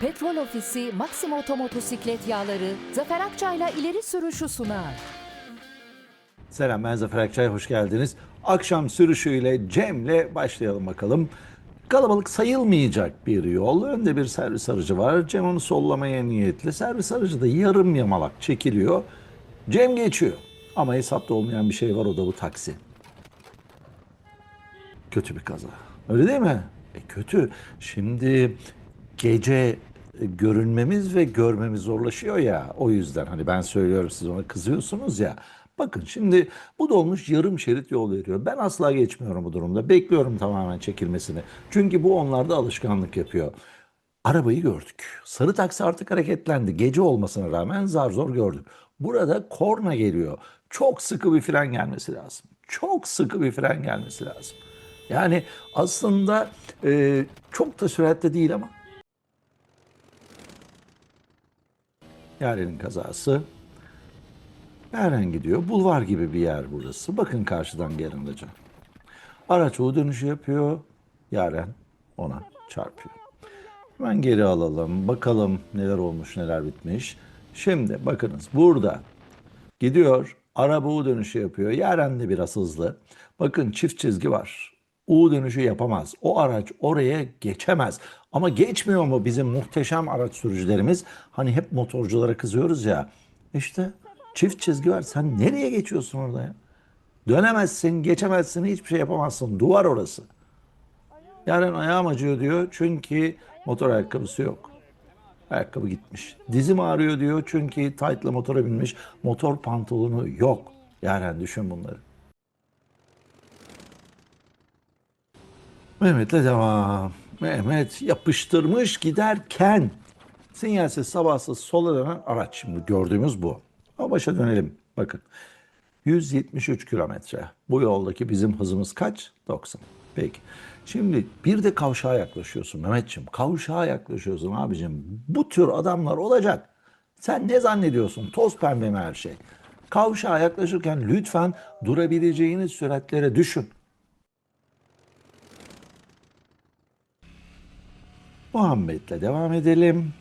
Petrol Ofisi Maxima Otomotosiklet Yağları Zafer Akçay'la ileri sürüşü sunar. Selam ben Zafer Akçay, hoş geldiniz. Akşam sürüşüyle Cem'le başlayalım bakalım. Kalabalık sayılmayacak bir yol. Önde bir servis aracı var. Cem onu sollamaya niyetli. Servis aracı da yarım yamalak çekiliyor. Cem geçiyor. Ama hesapta olmayan bir şey var o da bu taksi. Kötü bir kaza. Öyle değil mi? E kötü. Şimdi gece görünmemiz ve görmemiz zorlaşıyor ya. O yüzden hani ben söylüyorum siz ona kızıyorsunuz ya. Bakın şimdi bu dolmuş yarım şerit yol veriyor. Ben asla geçmiyorum bu durumda. Bekliyorum tamamen çekilmesini. Çünkü bu onlarda alışkanlık yapıyor. Arabayı gördük. Sarı taksi artık hareketlendi. Gece olmasına rağmen zar zor gördük. Burada korna geliyor. Çok sıkı bir fren gelmesi lazım. Çok sıkı bir fren gelmesi lazım. Yani aslında e, çok da süratte değil ama. Yaren'in kazası. Yaren gidiyor. Bulvar gibi bir yer burası. Bakın karşıdan gelen araca. Araç o dönüşü yapıyor. Yaren ona çarpıyor. Hemen geri alalım. Bakalım neler olmuş neler bitmiş. Şimdi bakınız burada gidiyor. Araba U dönüşü yapıyor. Yaren de biraz hızlı. Bakın çift çizgi var. U dönüşü yapamaz. O araç oraya geçemez. Ama geçmiyor mu bizim muhteşem araç sürücülerimiz? Hani hep motorculara kızıyoruz ya. İşte çift çizgi var. Sen nereye geçiyorsun orada ya? Dönemezsin, geçemezsin, hiçbir şey yapamazsın. Duvar orası. Yarın ayağım acıyor diyor çünkü motor ayakkabısı yok. Ayakkabı gitmiş. Dizim ağrıyor diyor çünkü tight'la motora binmiş. Motor pantolonu yok. Yaren düşün bunları. Mehmet'le devam. Mehmet yapıştırmış giderken sinyalsiz sabahsız sola dönen araç. Şimdi gördüğümüz bu. Ama başa dönelim. Bakın. 173 kilometre. Bu yoldaki bizim hızımız kaç? 90. Peki. Şimdi bir de kavşağa yaklaşıyorsun Mehmetciğim. Kavşağa yaklaşıyorsun abicim. Bu tür adamlar olacak. Sen ne zannediyorsun? Toz pembe mi her şey? Kavşağa yaklaşırken lütfen durabileceğiniz süratlere düşün. Muhammed'le devam edelim.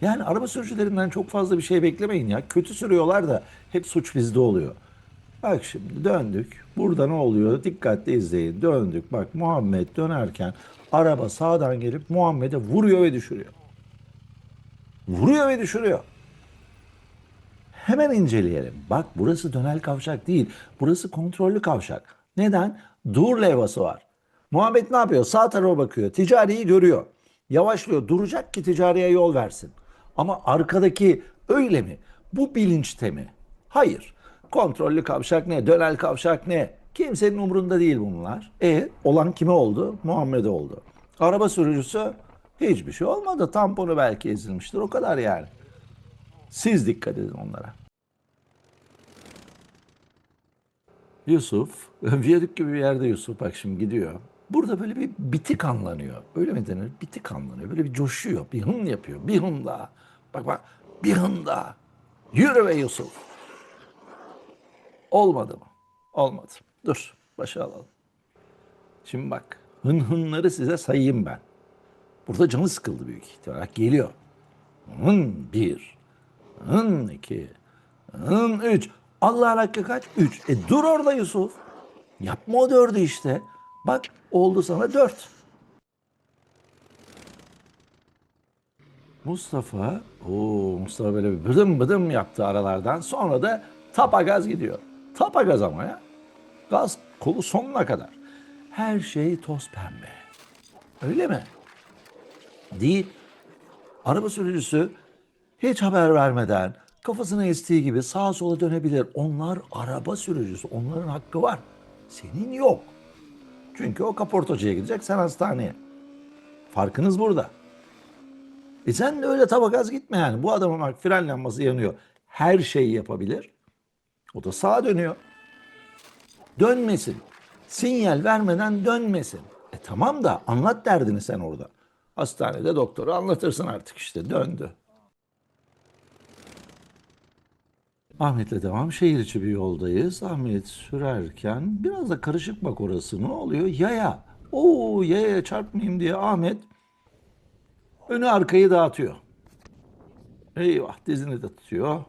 Yani araba sürücülerinden çok fazla bir şey beklemeyin ya. Kötü sürüyorlar da hep suç bizde oluyor. Bak şimdi döndük. Burada ne oluyor? Dikkatli izleyin. Döndük. Bak Muhammed dönerken araba sağdan gelip Muhammed'e vuruyor ve düşürüyor. Vuruyor ve düşürüyor. Hemen inceleyelim. Bak burası dönel kavşak değil. Burası kontrollü kavşak. Neden? Dur levhası var. Muhammed ne yapıyor? Sağ tarafa bakıyor. Ticariyi görüyor. Yavaşlıyor. Duracak ki ticariye yol versin. Ama arkadaki öyle mi? Bu bilinçte mi? Hayır. Kontrollü kavşak ne? Dönel kavşak ne? Kimsenin umurunda değil bunlar. E olan kime oldu? Muhammed oldu. Araba sürücüsü hiçbir şey olmadı. Tamponu belki ezilmiştir. O kadar yani. Siz dikkat edin onlara. Yusuf, viyadük gibi bir yerde Yusuf bak şimdi gidiyor. Burada böyle bir bitik anlanıyor. Öyle mi denir? Bitik anlanıyor. Böyle bir coşuyor. Bir hın yapıyor. Bir hın daha. Bak bak. Bir hın daha. Yürü be Yusuf. Olmadı mı? Olmadı. Dur. Başa alalım. Şimdi bak. Hın hınları size sayayım ben. Burada canı sıkıldı büyük ihtimalle. Geliyor. Hın bir. Hın iki. Hın üç. Allah'ın hakkı kaç? Üç. E dur orada Yusuf. Yapma o dördü işte. Bak oldu sana dört. Mustafa, o Mustafa böyle bir bıdım bıdım yaptı aralardan. Sonra da tapa gaz gidiyor. Tapa gaz ama ya. Gaz kolu sonuna kadar. Her şey toz pembe. Öyle mi? Değil. Araba sürücüsü hiç haber vermeden kafasına estiği gibi sağa sola dönebilir. Onlar araba sürücüsü. Onların hakkı var. Senin yok. Çünkü o kaportacıya gidecek, sen hastaneye. Farkınız burada. E sen de öyle tabakaz gitme yani. Bu adamın bak fren lambası yanıyor. Her şeyi yapabilir. O da sağa dönüyor. Dönmesin. Sinyal vermeden dönmesin. E tamam da anlat derdini sen orada. Hastanede doktoru anlatırsın artık işte döndü. Ahmet'le devam. Şehir içi bir yoldayız. Ahmet sürerken biraz da karışık bak orası. Ne oluyor? Yaya. Oo yaya çarpmayayım diye Ahmet Önü arkayı dağıtıyor. Eyvah dizini de tutuyor.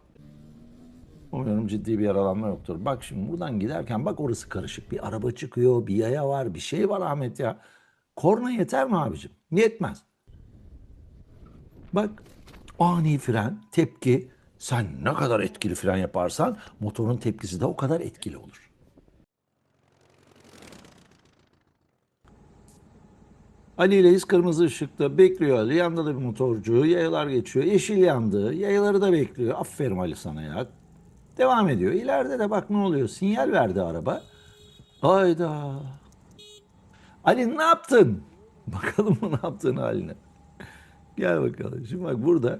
Umuyorum ciddi bir yaralanma yoktur. Bak şimdi buradan giderken bak orası karışık. Bir araba çıkıyor, bir yaya var, bir şey var Ahmet ya. Korna yeter mi abicim? Yetmez. Bak ani fren, tepki. Sen ne kadar etkili fren yaparsan motorun tepkisi de o kadar etkili olur. Ali ile kırmızı ışıkta bekliyor Ali. Yanında da bir motorcu. Yayalar geçiyor. Yeşil yandı. Yayaları da bekliyor. Aferin Ali sana ya. Devam ediyor. İleride de bak ne oluyor. Sinyal verdi araba. Hayda. Ali ne yaptın? Bakalım mı ne yaptığını haline. Gel bakalım. Şimdi bak burada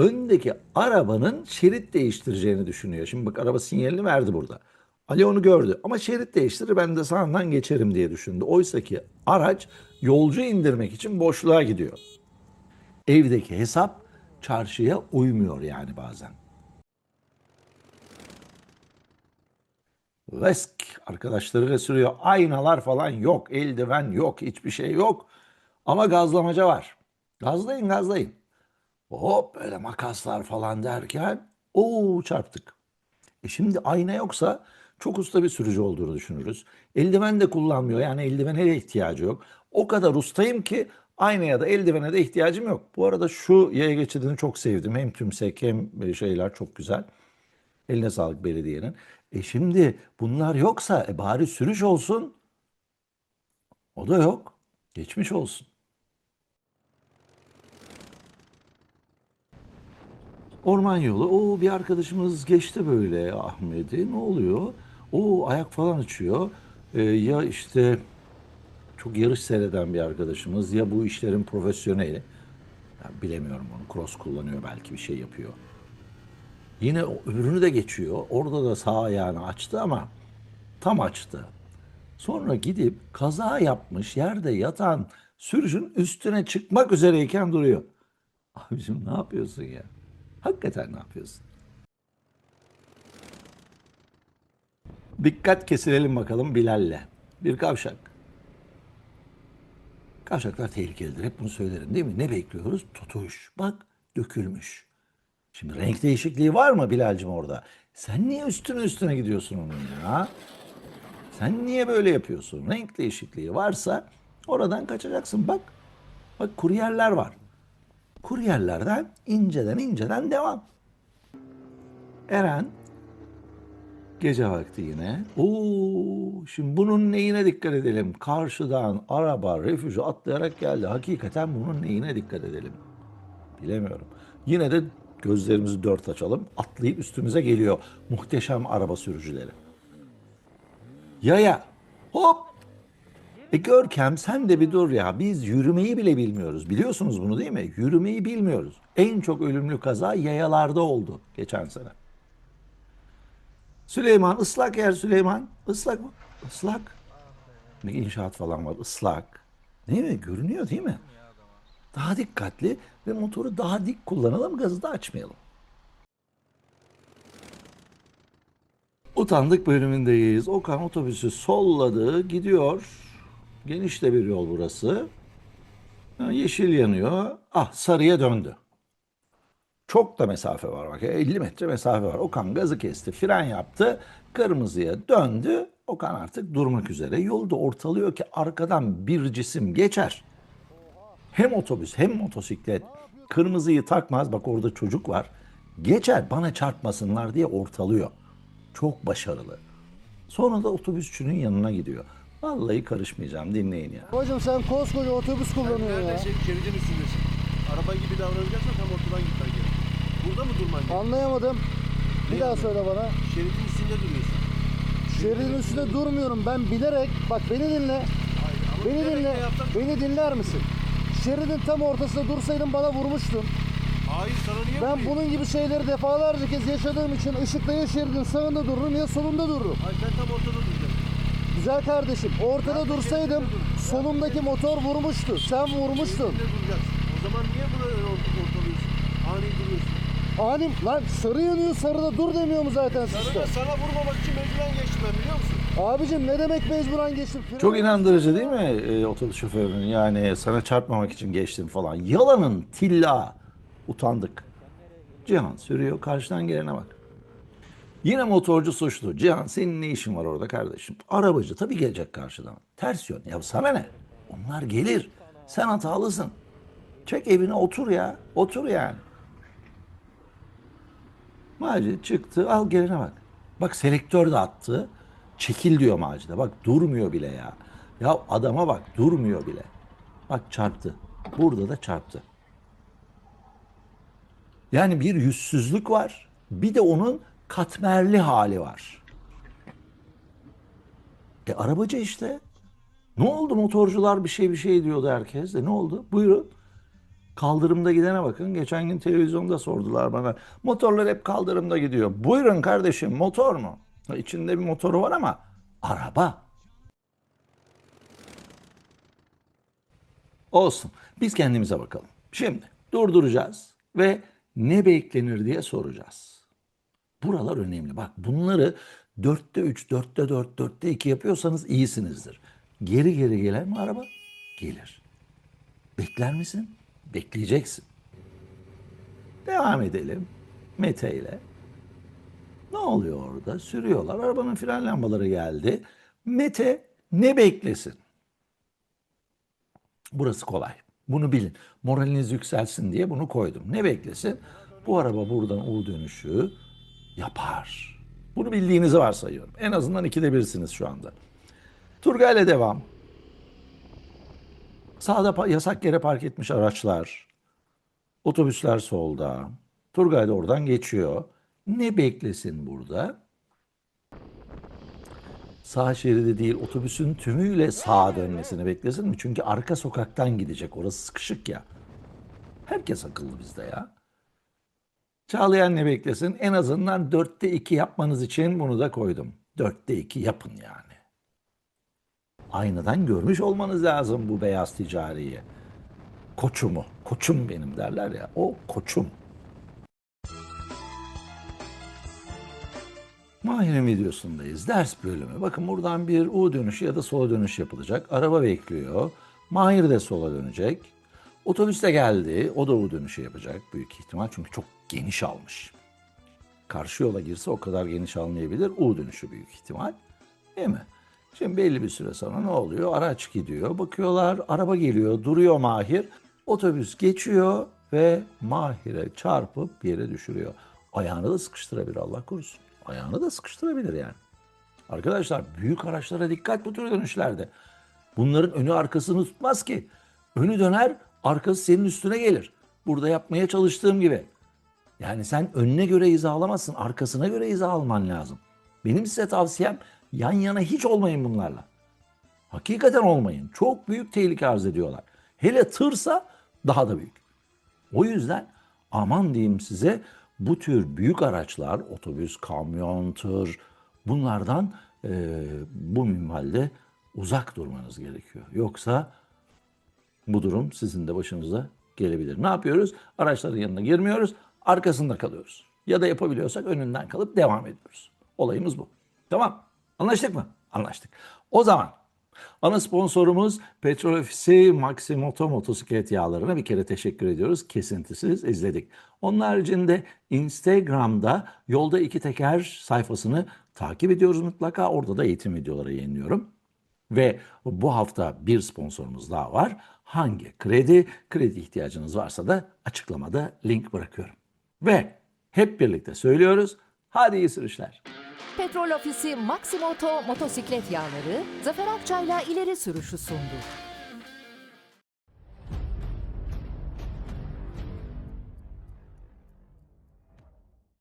öndeki arabanın şerit değiştireceğini düşünüyor. Şimdi bak araba sinyalini verdi burada. Ali onu gördü ama şerit değiştirir ben de sağından geçerim diye düşündü. Oysa ki araç yolcu indirmek için boşluğa gidiyor. Evdeki hesap çarşıya uymuyor yani bazen. Vesk arkadaşlarıyla sürüyor. Aynalar falan yok, eldiven yok, hiçbir şey yok. Ama gazlamaca var. Gazlayın gazlayın. Hop böyle makaslar falan derken o çarptık. E şimdi ayna yoksa çok usta bir sürücü olduğunu düşünürüz. Eldiven de kullanmıyor yani eldivene de ihtiyacı yok. O kadar ustayım ki aynaya da eldivene de ihtiyacım yok. Bu arada şu yaya geçidini çok sevdim. Hem tümsek hem şeyler çok güzel. Eline sağlık belediyenin. E şimdi bunlar yoksa e bari sürüş olsun. O da yok. Geçmiş olsun. Orman yolu. O bir arkadaşımız geçti böyle Ahmet'i. Ne oluyor? O ayak falan açıyor. Ee, ya işte çok yarış seyreden bir arkadaşımız ya bu işlerin profesyoneli. Ya bilemiyorum onu. Cross kullanıyor belki bir şey yapıyor. Yine öbürünü de geçiyor. Orada da sağ ayağını açtı ama tam açtı. Sonra gidip kaza yapmış yerde yatan sürücünün üstüne çıkmak üzereyken duruyor. Abicim ne yapıyorsun ya? Hakikaten ne yapıyorsun? Dikkat kesilelim bakalım Bilal'le. Bir kavşak. Kavşaklar tehlikelidir. Hep bunu söylerim değil mi? Ne bekliyoruz? Tutuş. Bak dökülmüş. Şimdi renk değişikliği var mı Bilal'cim orada? Sen niye üstüne üstüne gidiyorsun onun ya? Sen niye böyle yapıyorsun? Renk değişikliği varsa oradan kaçacaksın. Bak. Bak kuryerler var. Kuryerlerden inceden inceden devam. Eren gece vakti yine. Oo, şimdi bunun neyine dikkat edelim? Karşıdan araba refüjü atlayarak geldi. Hakikaten bunun neyine dikkat edelim? Bilemiyorum. Yine de gözlerimizi dört açalım. Atlayıp üstümüze geliyor muhteşem araba sürücüleri. Yaya. Hop. E Görkem sen de bir dur ya. Biz yürümeyi bile bilmiyoruz. Biliyorsunuz bunu değil mi? Yürümeyi bilmiyoruz. En çok ölümlü kaza yayalarda oldu geçen sene. Süleyman ıslak yer Süleyman. Islak mı? Islak. Ne inşaat falan var ıslak. Değil mi? Görünüyor değil mi? Daha dikkatli ve motoru daha dik kullanalım gazı da açmayalım. Utandık bölümündeyiz. Okan otobüsü solladı, gidiyor. Geniş de bir yol burası. Yeşil yanıyor. Ah sarıya döndü. Çok da mesafe var bak 50 metre mesafe var. Okan gazı kesti, fren yaptı, kırmızıya döndü. Okan artık durmak üzere. Yolu da ortalıyor ki arkadan bir cisim geçer. Hem otobüs hem motosiklet kırmızıyı takmaz. Bak orada çocuk var. Geçer bana çarpmasınlar diye ortalıyor. Çok başarılı. Sonra da otobüsçünün yanına gidiyor. Vallahi karışmayacağım dinleyin ya. Hocam sen koskoca otobüs kullanıyorsun ya. Nerede şey, şeridin üstündesin. Araba gibi davranacaksan tam ortadan gitmen gerek. Burada mı durman gerek? Anlayamadım. Bir daha söyle bana. Şeridin üstünde duruyorsun. Şeridin üstünde durmuyorum. Ben bilerek, bak beni dinle. Hayır, ama Beni bilerek dinle. yaptın. Beni dinler misin? Şeridin tam ortasında dursaydın bana vurmuştun. Hayır sana niye Ben vurayım? bunun gibi şeyleri defalarca kez yaşadığım için ışıkta ya şeridin sağında dururum ya solunda dururum. Hayır ben tam ortada duracağım. Güzel kardeşim ortada dursaydım solumdaki motor vurmuştu. Sen vurmuştun. Şeridinde duracaksın. O zaman niye bunu öyle ort- ortalıyorsun? Ani duruyorsun. Anim lan sarı yanıyor sarıda dur demiyor mu zaten Sana, sistem? sana vurmamak için mecburen geçtim ben biliyor musun? Abicim ne demek mecburen geçtim? Fren- Çok inandırıcı değil mi e, otobüs şoförünün? Yani sana çarpmamak için geçtim falan. Yalanın tilla. Utandık. Cihan sürüyor. Karşıdan gelene bak. Yine motorcu suçlu. Cihan senin ne işin var orada kardeşim? Arabacı tabii gelecek karşıdan. Ters yön. Ya sana ne? Onlar gelir. Sen hatalısın. Çek evine otur ya. Otur yani. Macit çıktı. Al gelene bak. Bak selektör de attı. Çekil diyor Macit'e. Bak durmuyor bile ya. Ya adama bak durmuyor bile. Bak çarptı. Burada da çarptı. Yani bir yüzsüzlük var. Bir de onun katmerli hali var. E arabacı işte. Ne oldu motorcular bir şey bir şey diyordu herkes de. Ne oldu? Buyurun. Kaldırımda gidene bakın. Geçen gün televizyonda sordular bana. Motorlar hep kaldırımda gidiyor. Buyurun kardeşim motor mu? İçinde bir motoru var ama araba. Olsun. Biz kendimize bakalım. Şimdi durduracağız ve ne beklenir diye soracağız. Buralar önemli. Bak bunları dörtte üç, dörtte dört, dörtte iki yapıyorsanız iyisinizdir. Geri geri gelen mi araba? Gelir. Bekler misin? Bekleyeceksin. Devam edelim. Mete ile. Ne oluyor orada? Sürüyorlar. Arabanın fren lambaları geldi. Mete ne beklesin? Burası kolay. Bunu bilin. Moraliniz yükselsin diye bunu koydum. Ne beklesin? Bu araba buradan U dönüşü yapar. Bunu bildiğinizi varsayıyorum. En azından ikide birsiniz şu anda. Turgay'la devam. Sağda yasak yere park etmiş araçlar. Otobüsler solda. Turgay da oradan geçiyor. Ne beklesin burada? Sağ şeridi değil otobüsün tümüyle sağa dönmesini beklesin mi? Çünkü arka sokaktan gidecek. Orası sıkışık ya. Herkes akıllı bizde ya. Çağlayan ne beklesin? En azından dörtte iki yapmanız için bunu da koydum. Dörtte iki yapın yani. Aynadan görmüş olmanız lazım bu beyaz ticariyi. Koçumu, koçum benim derler ya. O koçum. Mahir'in videosundayız. Ders bölümü. Bakın buradan bir U dönüşü ya da sola dönüş yapılacak. Araba bekliyor. Mahir de sola dönecek. Otobüs de geldi. O da U dönüşü yapacak büyük ihtimal. Çünkü çok geniş almış. Karşı yola girse o kadar geniş almayabilir. U dönüşü büyük ihtimal. Değil mi? Şimdi belli bir süre sonra ne oluyor? Araç gidiyor. Bakıyorlar araba geliyor. Duruyor Mahir. Otobüs geçiyor ve Mahir'e çarpıp yere düşürüyor. Ayağını da sıkıştırabilir Allah korusun. Ayağını da sıkıştırabilir yani. Arkadaşlar büyük araçlara dikkat bu tür dönüşlerde. Bunların önü arkasını tutmaz ki. Önü döner, arkası senin üstüne gelir. Burada yapmaya çalıştığım gibi. Yani sen önüne göre hizalamazsın, arkasına göre hiza alman lazım. Benim size tavsiyem yan yana hiç olmayın bunlarla. Hakikaten olmayın. Çok büyük tehlike arz ediyorlar. Hele tırsa daha da büyük. O yüzden aman diyeyim size bu tür büyük araçlar, otobüs, kamyon, tır bunlardan eee, bu minvalde uzak durmanız gerekiyor. Yoksa bu durum sizin de başınıza gelebilir. Ne yapıyoruz? Araçların yanına girmiyoruz, arkasında kalıyoruz. Ya da yapabiliyorsak önünden kalıp devam ediyoruz. Olayımız bu. Tamam. Anlaştık mı? Anlaştık. O zaman ana sponsorumuz Petrol Ofisi Maximoto motosiklet yağlarına bir kere teşekkür ediyoruz. Kesintisiz izledik. Onun haricinde Instagram'da Yolda İki Teker sayfasını takip ediyoruz mutlaka. Orada da eğitim videoları yayınlıyorum. Ve bu hafta bir sponsorumuz daha var. Hangi kredi? Kredi ihtiyacınız varsa da açıklamada link bırakıyorum. Ve hep birlikte söylüyoruz. Hadi iyi sürüşler. Petrol Ofisi Maximoto motosiklet yağları Zafer Akçay'la ileri sürüşü sundu.